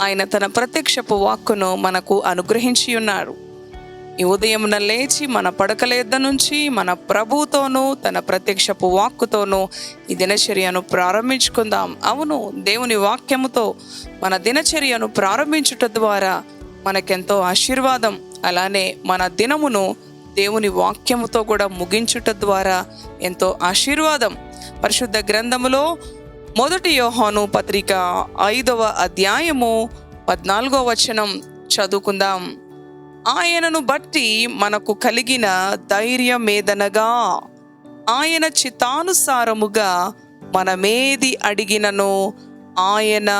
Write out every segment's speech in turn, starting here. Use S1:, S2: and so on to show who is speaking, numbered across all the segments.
S1: ఆయన తన ప్రత్యక్షపు వాక్కును మనకు అనుగ్రహించి ఉన్నారు. ఈ ఉదయమున లేచి మన పడకల నుంచి మన ప్రభుతోనూ తన ప్రత్యక్షపు వాక్కుతోనూ ఈ దినచర్యను ప్రారంభించుకుందాం. అవును దేవుని వాక్యముతో మన దినచర్యను ప్రారంభించుట ద్వారా మనకెంతో ఆశీర్వాదం. అలానే మన దినమును దేవుని వాక్యముతో కూడా ముగించుట ద్వారా ఎంతో ఆశీర్వాదం. పరిశుద్ధ గ్రంథములో మొదటి యోహాను పత్రిక ఐదవ అధ్యాయము పద్నాలుగో వచనం చదువుకుందాం. ఆయనను బట్టి మనకు కలిగిన ధైర్యమేదనగా? ఆయన చిత్తానుసారముగా మనమేది అడిగినను? ఆయన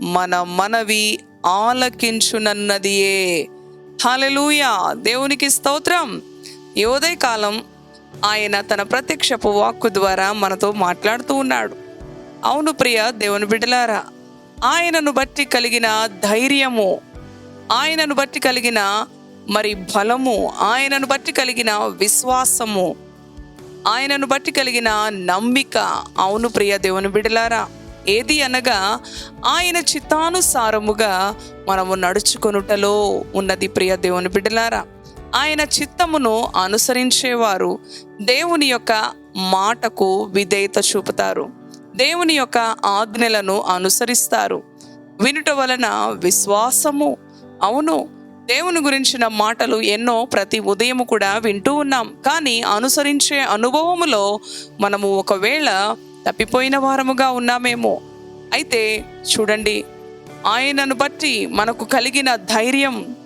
S1: మన మనవి ఆలకించునన్నదియే. హల్లెలూయా! దేవునికి స్తోత్రం. ఈ ఉదయకాలం ఆయన తన ప్రత్యక్షపు వాక్కు ద్వారా మనతో మాట్లాడుతూ ఉన్నాడు. అవును ప్రియ దేవుని బిడ్డలారా ఆయనను బట్టి కలిగిన ధైర్యము ఆయనను బట్టి కలిగిన మరి బలము ఆయనను బట్టి కలిగిన విశ్వాసము ఆయనను బట్టి కలిగిన నమ్మిక అవును ప్రియ దేవుని బిడలారా ఏది అనగా ఆయన చిత్తానుసారముగా మనము నడుచుకొనుటలో ఉన్నది ప్రియ దేవుని బిడ్డలారా. ఆయన చిత్తమును అనుసరించేవారు దేవుని యొక్క మాటకు విధేయత చూపుతారు. దేవుని యొక్క ఆజ్ఞలను అనుసరిస్తారు. వినుట వలన విశ్వాసము. అవును దేవుని గురించిన మాటలు ఎన్నో ప్రతి ఉదయం కూడా వింటూ ఉన్నాం. కానీ అనుసరించే అనుభవములో మనము ఒకవేళ తప్పిపోయిన వారముగా ఉన్నామేమో. అయితే చూడండి ఆయనను బట్టి మనకు కలిగిన ధైర్యం.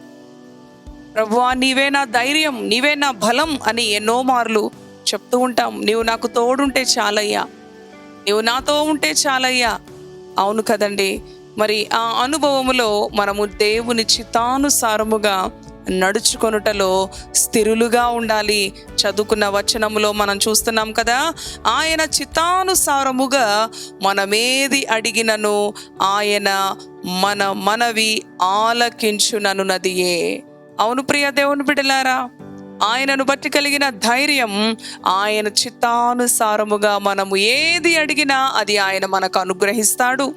S1: ప్రభువా నీవే నా ధైర్యం నీవే నా బలం అని ఎన్నో మార్లు చెప్తూ ఉంటాం. నీవు నాకు తోడుంటే చాలయ్యా. నీవు నాతో ఉంటే చాలయ్యా. అవును కదండి. మరి ఆ అనుభవములో మనము దేవుని చిత్తానుసారముగా నడుచుకొనుటలో స్థిరులుగా ఉండాలి. చదువుకున్న వచనములో మనం చూస్తున్నాం కదా ఆయన చిత్తానుసారముగా మనమేది అడిగినను ఆయన మన మనవి ఆలకించుననున్నదియే. అవును ప్రియ దేవుని బిడ్డలారా ఆయనను బట్టి కలిగిన ధైర్యం ఆయన చిత్తానుసారముగా మనము ఏది అడిగినా అది ఆయన మనకు అనుగ్రహిస్తాడు.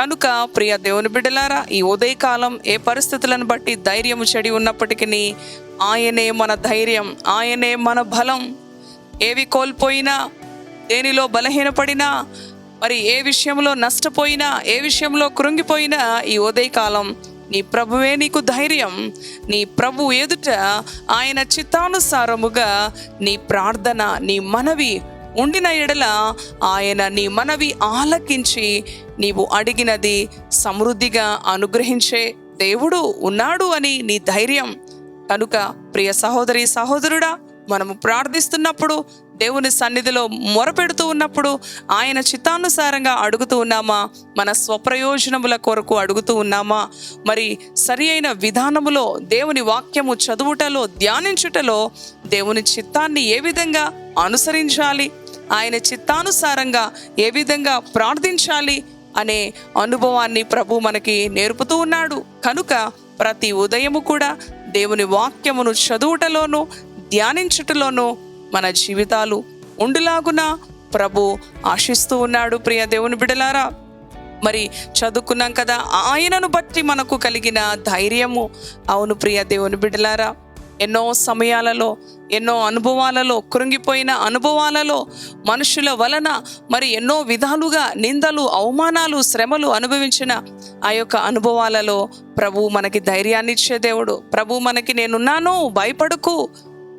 S1: కనుక ప్రియ దేవుని బిడ్డలారా ఈ ఉదయకాలం ఏ పరిస్థితులను బట్టి ధైర్యం చెడి ఉన్నప్పటికీ ఆయనే మన ధైర్యం ఆయనే మన బలం. ఏవి కోల్పోయినా దేనిలో బలహీనపడినా మరి ఏ విషయంలో నష్టపోయినా ఏ విషయంలో కృంగిపోయినా ఈ ఉదయకాలం నీ ప్రభువే నీకు ధైర్యం. నీ ప్రభు ఎదుట ఆయన చిత్తానుసారముగా నీ ప్రార్థన నీ మనవి ఉండిన ఎడల ఆయన నీ మనవి ఆలకించి నీవు అడిగినది సమృద్ధిగా అనుగ్రహించే దేవుడు ఉన్నాడు అని నీ ధైర్యం. కనుక ప్రియ సహోదరి సహోదరుడా మనము ప్రార్థిస్తున్నప్పుడు దేవుని సన్నిధిలో మొరపెడుతూ ఉన్నప్పుడు ఆయన చిత్తానుసారంగా అడుగుతూ ఉన్నామా? మన స్వప్రయోజనముల కొరకు అడుగుతూ ఉన్నామా? మరి సరి అయిన విధానములో దేవుని వాక్యము చదువుటలో ధ్యానించుటలో దేవుని చిత్తాన్ని ఏ విధంగా అనుసరించాలి? ఆయన చిత్తానుసారంగా ఏ విధంగా ప్రార్థించాలి? అనే అనుభవాన్ని ప్రభు మనకి నేర్పుతూ ఉన్నాడు. కనుక ప్రతి ఉదయము కూడా దేవుని వాక్యమును చదువుటలోనూ ధ్యానించుటలోనూ మన జీవితాలు ఉండులాగున? ప్రభు ఆశిస్తూ ఉన్నాడు ప్రియ దేవుని బిడలారా. మరి చదువుకున్నాం కదా ఆయనను బట్టి మనకు కలిగిన ధైర్యము. అవును ప్రియ దేవుని బిడలారా ఎన్నో సమయాలలో ఎన్నో అనుభవాలలో కృంగిపోయిన అనుభవాలలో మనుషుల వలన మరి ఎన్నో విధాలుగా నిందలు అవమానాలు శ్రమలు అనుభవించిన ఆ యొక్క అనుభవాలలో ప్రభు మనకి ధైర్యాన్ని ఇచ్చే దేవుడు. ప్రభు మనకి నేనున్నాను భయపడకు.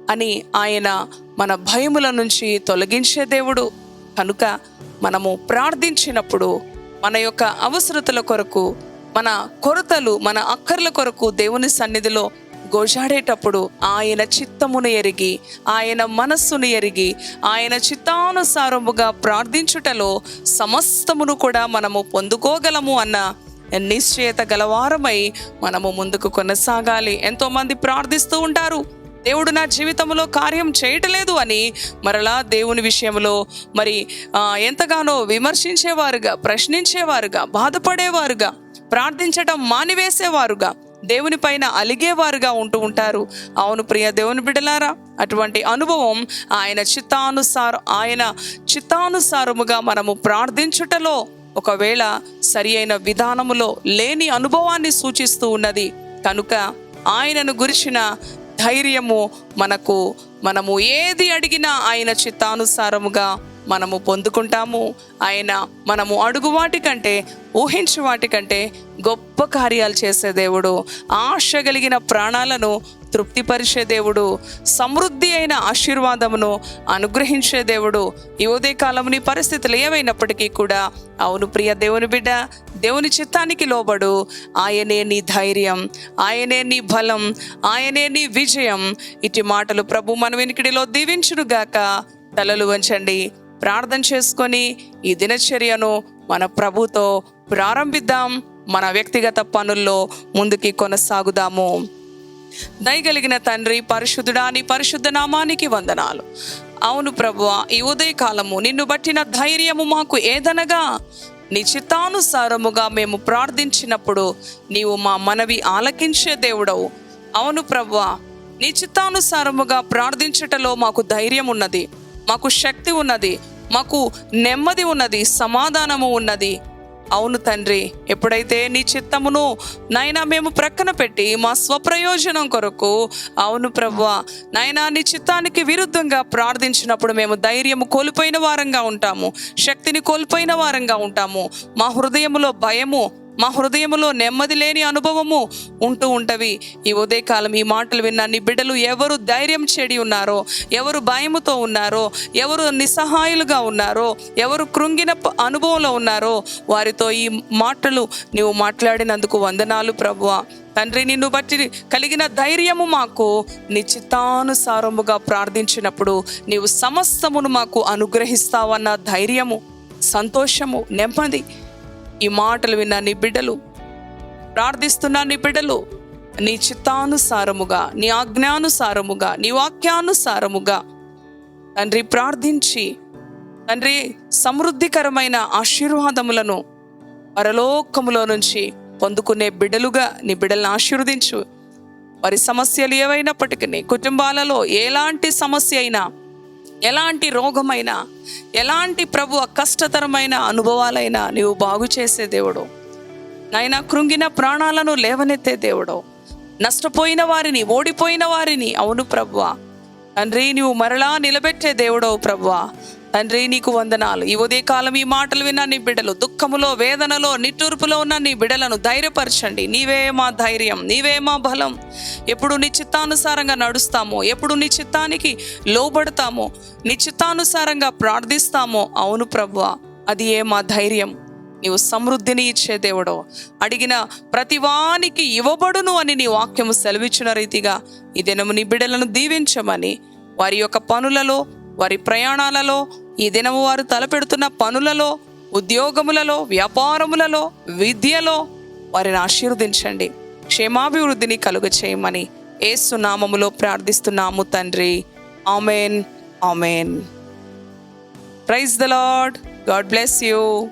S1: అని ఆయన మన భయముల నుంచి తొలగించే దేవుడు. కనుక మనము ప్రార్థించినప్పుడు మన యొక్క అవసరతల కొరకు మన కొరతలు మన అక్కర్ల కొరకు దేవుని సన్నిధిలో గోజాడేటప్పుడు ఆయన చిత్తమును ఎరిగి ఆయన మనస్సును ఎరిగి ఆయన చిత్తానుసారముగా ప్రార్థించుటలో సమస్తమును కూడా మనము పొందుకోగలము అన్న నిశ్చయత గలవారమై మనము ముందుకు కొనసాగాలి. ఎంతోమంది ప్రార్థిస్తూ ఉంటారు. దేవుడు నా జీవితంలో కార్యం చేయటలేదు అని మరలా దేవుని విషయంలో మరి ఎంతగానో విమర్శించేవారుగా ప్రశ్నించేవారుగా బాధపడేవారుగా ప్రార్థించటం మానివేసేవారుగా దేవుని పైన అలిగేవారుగా ఉంటూ ఉంటారు. అవును ప్రియ దేవుని బిడ్డలారా అటువంటి అనుభవం ఆయన చిత్తానుసారం ఆయన చిత్తానుసారముగా మనము ప్రార్థించుటలో ఒకవేళ సరి అయిన విధానములో లేని అనుభవాన్ని సూచిస్తూ ఉన్నది. కనుక ఆయనను గురిచిన ధైర్యము మనకు మనము ఏది అడిగినా ఆయన చిత్తానుసారముగా మనము పొందుకుంటాము. ఆయన మనము అడుగు వాటి కంటే ఊహించు వాటి కంటే గొప్ప కార్యాలు చేసే దేవుడు. ఆశ కలిగిన ప్రాణాలను తృప్తిపరిచే దేవుడు. సమృద్ధి అయిన ఆశీర్వాదమును అనుగ్రహించే దేవుడు. ఈ ఉదయకాలం నీ పరిస్థితులు ఏవైనప్పటికీ కూడా అవును ప్రియ దేవుని బిడ్డ దేవుని చిత్తానికి లోబడు. ఆయనే నీ ధైర్యం ఆయనే నీ బలం ఆయనే నీ విజయం. ఇటు మాటలు ప్రభు మన వెనుకడిలో దీవించునుగాక. తలలు వంచండి. ప్రార్థన చేసుకొని ఈ దినచర్యను మన ప్రభుతో ప్రారంభిద్దాం. మన వ్యక్తిగత పనుల్లో ముందుకి కొనసాగుదాము. దయగలిగిన తండ్రి పరిశుద్ధుడా నీ పరిశుద్ధ నామానికి వందనాలు. అవును ప్రభు ఈ ఉదయకాలము నిన్ను బట్టిన ధైర్యము మాకు ఏదనగా నీ చిత్తానుసారముగా మేము ప్రార్థించినప్పుడు నీవు మా మనవి ఆలకించే దేవుడవు. అవును ప్రభువ నీ చిత్తానుసారముగా ప్రార్థించుటలో మాకు ధైర్యం ఉన్నది మాకు శక్తి ఉన్నది మాకు నెమ్మది ఉన్నది సమాధానము ఉన్నది. అవును తండ్రి ఎప్పుడైతే నీ చిత్తమును నాయనా మేము ప్రక్కన పెట్టి మా స్వప్రయోజనం కొరకు అవును ప్రభువా నాయనా నీ చిత్తానికి విరుద్ధంగా ప్రార్థించినప్పుడు మేము ధైర్యము కోల్పోయిన వారంగా ఉంటాము శక్తిని కోల్పోయిన వారంగా ఉంటాము. మా హృదయములో భయము మా హృదయములో నెమ్మది లేని అనుభవము ఉంటూ ఉంటవి. ఈ ఉదయకాలం ఈ మాటలు విన్న నీ బిడ్డలు ఎవరు ధైర్యం చెడి ఉన్నారో ఎవరు భయముతో ఉన్నారో ఎవరు నిస్సహాయులుగా ఉన్నారో ఎవరు కృంగిన అనుభవంలో ఉన్నారో వారితో ఈ మాటలు నీవు మాట్లాడినందుకు వందనాలు ప్రభువా. తండ్రి నిన్ను బట్టి కలిగిన ధైర్యము మాకు నిశ్చితానుసారముగా ప్రార్థించినప్పుడు నీవు సమస్తమును మాకు అనుగ్రహిస్తావన్న ధైర్యము సంతోషము నెమ్మది ఈ మాటలు విన్న నీ బిడ్డలు ప్రార్థిస్తున్న నీ బిడ్డలు నీ చిత్తానుసారముగా నీ ఆజ్ఞానుసారముగా నీ వాక్యానుసారముగా తండ్రి ప్రార్థించి తండ్రి సమృద్ధికరమైన ఆశీర్వాదములను పరలోకములో నుంచి పొందుకునే బిడ్డలుగా నీ బిడ్డలను ఆశీర్వదించు. వారి సమస్యలు ఏవైనప్పటికీ కుటుంబాలలో ఎలాంటి సమస్య అయినా ఎలాంటి రోగమైనా ఎలాంటి ప్రభు కష్టతరమైన అనుభవాలైనా నీవు బాగు చేసే దేవుడు. నాయన కృంగిన ప్రాణాలను లేవనెత్తే దేవుడు. నష్టపోయిన వారిని ఓడిపోయిన వారిని అవును ప్రభువా. తండ్రి నీవు మరలా నిలబెట్టే దేవుడవు ప్రభువా. తండ్రి నీకు వందనాలు. ఈ ఉదయకాలం ఈ మాటలు విన్న నీ బిడ్డలు దుఃఖములో వేదనలో నిట్టూర్పులో ఉన్న నీ బిడ్డలను ధైర్యపరచండి. నీవే మా ధైర్యం నీవే మా బలం. ఎప్పుడు నీ చిత్తానుసారంగా నడుస్తామో ఎప్పుడు నీ చిత్తానికి లోబడతామో నీ చిత్తానుసారంగా ప్రార్థిస్తామో అవును ప్రభు అది ఏ మా ధైర్యం. నీవు సమృద్ధిని ఇచ్చే దేవుడో అడిగిన ప్రతివానికి ఇవ్వబడును అని నీ వాక్యము సెలవిచ్చిన రీతిగా ఈ దినము నీ బిడ్డలను దీవించమని వారి యొక్క పనులలో వారి ప్రయాణాలలో ఈ దినము వారు తలపెడుతున్న పనులలో ఉద్యోగములలో వ్యాపారములలో విద్యలో వారిని ఆశీర్వదించండి. క్షేమాభివృద్ధిని కలుగ చేయమని ఏసునామములో ప్రార్థిస్తున్నాము తండ్రి. Amen. Amen. Praise the Lord God bless you.